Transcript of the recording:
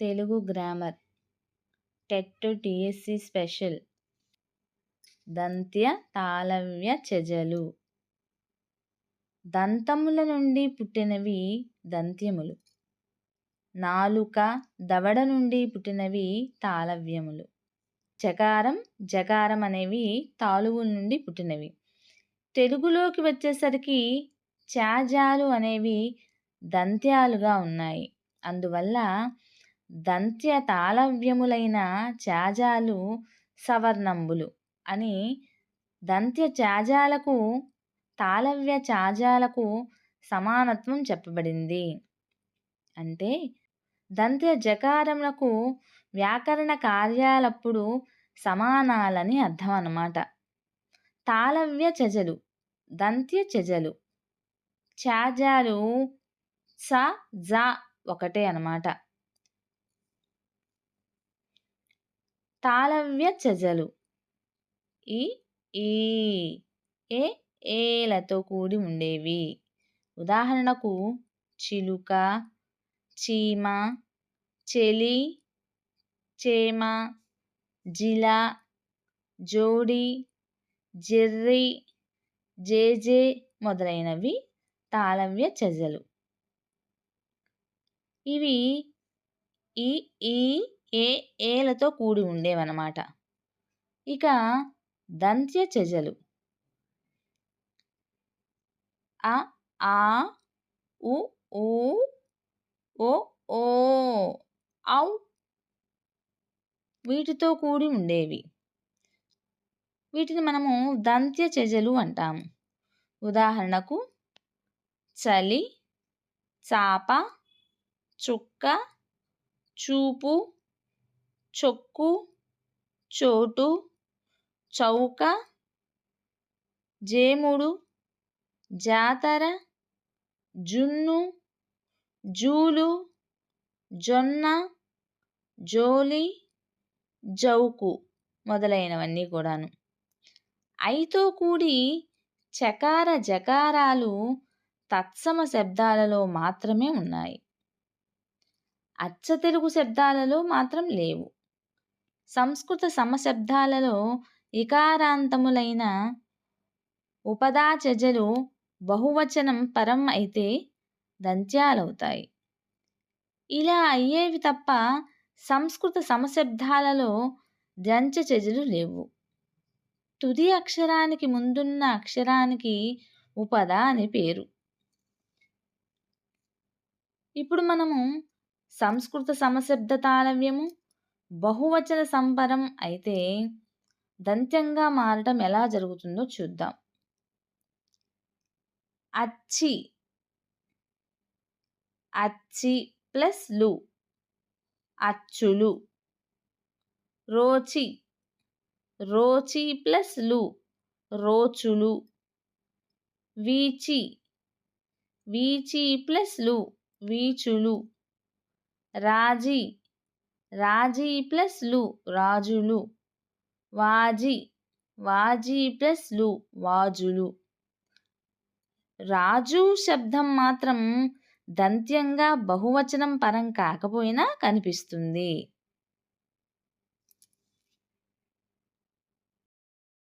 Telugu grammar. TET TSC special. దంత్య తాళవ్య చెజలు. దంతముల నుండి పుట్టినవి దంత్యములు. నాలుక దవడ నుండి పుట్టినవి తాళవ్యములు. చకారం జకారం అనేవి తాలువుల నుండి పుట్టినవి. తెలుగులోకి వచ్చేసరికి చాజాలు అనేవి దంత్యాలుగా ఉన్నాయి. అందువల్ల దంత్య తాళవ్యములైన చాజాలు సవర్ణంబులు అని దంత్య చాజాలకు తాళవ్య చాజాలకు సమానత్వం చెప్పబడింది. అంటే దంత్య జకారములకు వ్యాకరణ కార్యాలప్పుడు సమానాలని అర్థం అన్నమాట తాళవ్య చజలు దంత్య చజలు చాజాలు స జ ఒకటే అన్నమాట. తాళవ్య చజలు. ఈ ఈ ఏ ఏలతో కూడి ఉండేవి? ఉదాహరణకు చిలుక చీమ చెలి చేమ జిల జోడి జెర్రి జేజే మొదలైనవి తాళవ్య చజలు. ఇవి ఈ ఈ ఏ ఏలతో కూడి ఉండేవన్నమాట. ఇక దంత్య చెజలు. అ ఆ ఉ ఊ ఓ ఓ ఔ వీటితో కూడి ఉండేవి. వీటిని మనము దంత్య చెజలు అంటాము. ఉదాహరణకు చలి చాప చుక్క చూపు చొక్కు చోటు చౌక జేముడు జాతర జున్ను జూలు జొన్న జోలి జౌకు మొదలైనవన్నీ కూడాను. ఐతో కూడి చకార జకారాలు తత్సమ శబ్దాలలో మాత్రమే ఉన్నాయి. అచ్చ తెలుగు శబ్దాలలో మాత్రం లేవు. సంస్కృత సమశబ్దాలలో ఇకారాంతములైన ఉపదాచజలు బహువచనం పరం అయితే దంత్యాలవుతాయి. ఇలా అయ్యేవి తప్ప సంస్కృత సమశబ్దాలలో దంచచెజలు లేవు. తుది అక్షరానికి ముందున్న అక్షరానికి ఉపద అని పేరు. ఇప్పుడు మనము సంస్కృత సమశబ్ద తాళవ్యము బహువచన సంపరం అయితే దంత్యంగా మారటం ఎలా జరుగుతుందో చూద్దాం. అచ్చి. అచ్చి ప్లస్లు. అచ్చులు. రోచి. రోచి ప్లస్లు. రోచులు. వీచి. వీచి ప్లస్లు. వీచులు. రాజీ. రాజీ ప్లస్లు రాజులు. వాజీ వాజీ ప్లస్లు వాజులు. రాజు శబ్దం మాత్రం దంత్యంగా బహువచనం పరం కాకపోయినా కనిపిస్తుంది.